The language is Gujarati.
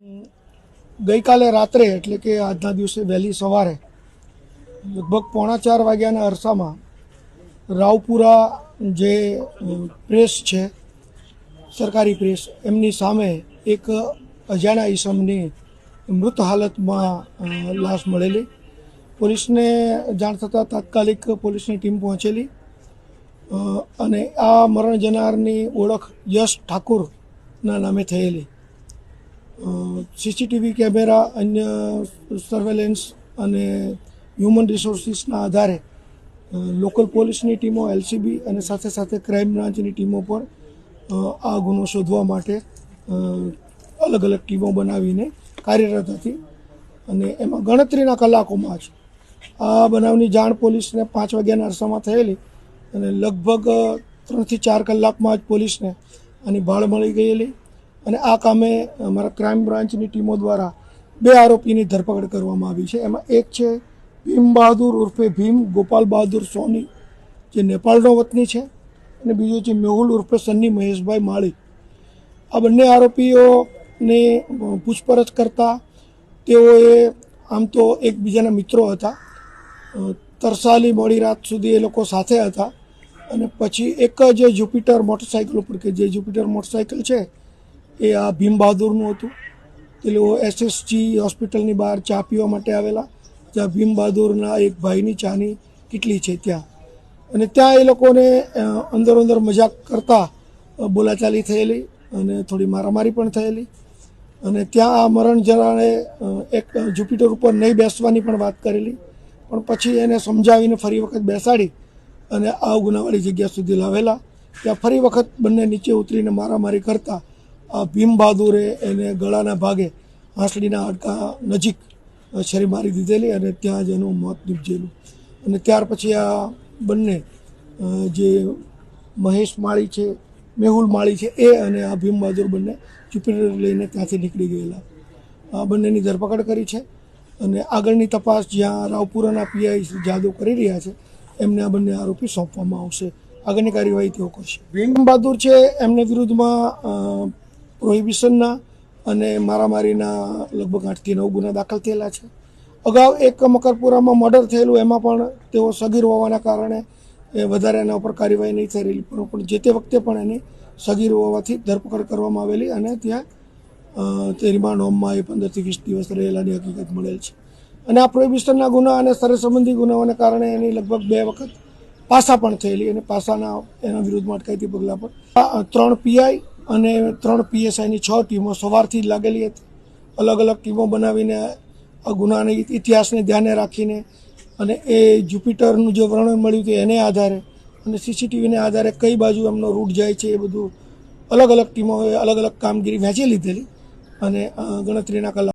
ગઈકાલે રાત્રે, એટલે કે આજના દિવસે વહેલી સવારે, લગભગ પોણા ચાર વાગ્યાના અરસામાં, રાવપુરા જે પ્રેસ છે, સરકારી પ્રેસ, એમની સામે એક અજાણા ઈસમની મૃત હાલતમાં લાશ મળેલી. પોલીસને જાણ થતાં તાત્કાલિક પોલીસની ટીમ પહોંચેલી. અને આ મરણ જનારની ઓળખ યશ ઠાકુરના નામે થયેલી. સીસીટીવી કેમેરા, અન્ય સર્વેલન્સ અને હ્યુમન રિસોર્સિસના આધારે લોકલ પોલીસની ટીમો એલસીબી અને સાથે સાથે ક્રાઇમ બ્રાન્ચની ટીમો પર આ ગુનો શોધવા માટે અલગ અલગ ટીમો બનાવીને કાર્યરત હતી. અને એમાં ગણતરીના કલાકોમાં જ આ બનાવની જાણ પોલીસને પાંચ વાગ્યાના અરસામાં થયેલી અને લગભગ ત્રણથી ચાર કલાકમાં જ પોલીસને આની ભાળ મળી ગયેલી. અને આ કામે અમારા ક્રાઇમ બ્રાન્ચની ટીમો દ્વારા બે આરોપીની ધરપકડ કરવામાં આવી છે. એમાં એક છે ભીમ બહાદુર ઉર્ફે ભીમ, ગોપાલ બહાદુર સોની, જે નેપાળનો વતની છે, અને બીજો છે મેહુલ ઉર્ફે સન્ની મહેશભાઈ માળી. આ બંને આરોપીઓને પૂછપરછ કરતા તેઓએ આમ તો એકબીજાના મિત્રો હતા. તરસાલી મોડી રાત સુધી એ લોકો સાથે હતા. અને પછી એક જ જુપિટર મોટરસાઇકલ ઉપર કે જે જુપિટર મોટરસાઇકલ છે એ આ ભીમ બહાદુરનું હતું. તે લોકો એસએસજી હોસ્પિટલની બહાર ચા પીવા માટે આવેલા, જ્યાં ભીમ બહાદુરના એક ભાઈની ચાની કેટલી છે ત્યાં. અને ત્યાં એ લોકોને અંદર અંદર મજાક કરતા બોલાચાલી થયેલી અને થોડી મારામારી પણ થયેલી. અને ત્યાં આ મરણ જરાણે એક જુપિટર ઉપર નહીં બેસવાની પણ વાત કરેલી. પણ પછી એને સમજાવીને ફરી વખત બેસાડી અને આ ગુનાવાળી જગ્યા સુધી લાવેલા. ત્યાં ફરી વખત બંને નીચે ઉતરીને મારામારી કરતા. ભીમ બહાદુરે એને ગળાના ભાગે હાંસડીના હાડકા નજીક છરી મારી દીધેલી અને ત્યાં જ એનું મોત નીપજેલું. અને ત્યાર પછી આ બંને જે મહેશ માળી છે, મેહુલ માળી છે, એ અને આ ભીમ બહાદુર બંને જુપિટર લઈને ત્યાંથી નીકળી ગયેલા. આ બંનેની ધરપકડ કરી છે અને આગળની તપાસ જ્યાં રાવપુરાના પીઆઈ જાદવ કરી રહ્યા છે, એમને આ બંને આરોપી સોંપવામાં આવશે. આગળની કાર્યવાહી તેઓ કરશે. ભીમ બહાદુર છે, એમને વિરુદ્ધમાં પ્રોહિબિશનના અને મારામારીના લગભગ આઠથી નવ ગુના દાખલ થયેલા છે. અગાઉ એક મકરપુરામાં મર્ડર થયેલું, એમાં પણ તેઓ સગીર હોવાના કારણે એ વધારે એના ઉપર કાર્યવાહી નહીં થઈ રહેલી. પણ જે તે વખતે પણ એની સગીર હોવાથી ધરપકડ કરવામાં આવેલી અને ત્યાં તે રિમાન્ડ હોમમાં એ પંદરથી વીસ દિવસ રહેલાની હકીકત મળેલ છે. અને આ પ્રોહિબિશનના ગુના અને સરે સંબંધી ગુનાઓને કારણે એની લગભગ બે વખત પાસા પણ થયેલી અને પાસાના એના વિરુદ્ધમાં અટકાયતી પગલાં પણ. ત્રણ પીઆઈ અને ત્રણ પીએસઆઈની છ ટીમો સવારથી જ લાગેલી હતી. અલગ અલગ ટીમો બનાવીને આ ગુનાની ઇતિહાસને ધ્યાને રાખીને અને એ જુપિટરનું જે વર્ણન મળ્યું હતું એને આધારે અને સીસીટીવીને આધારે કઈ બાજુ એમનો રૂટ જાય છે એ બધું અલગ અલગ ટીમોએ અલગ અલગ કામગીરી વહેંચી લીધેલી અને ગણતરીના કલાક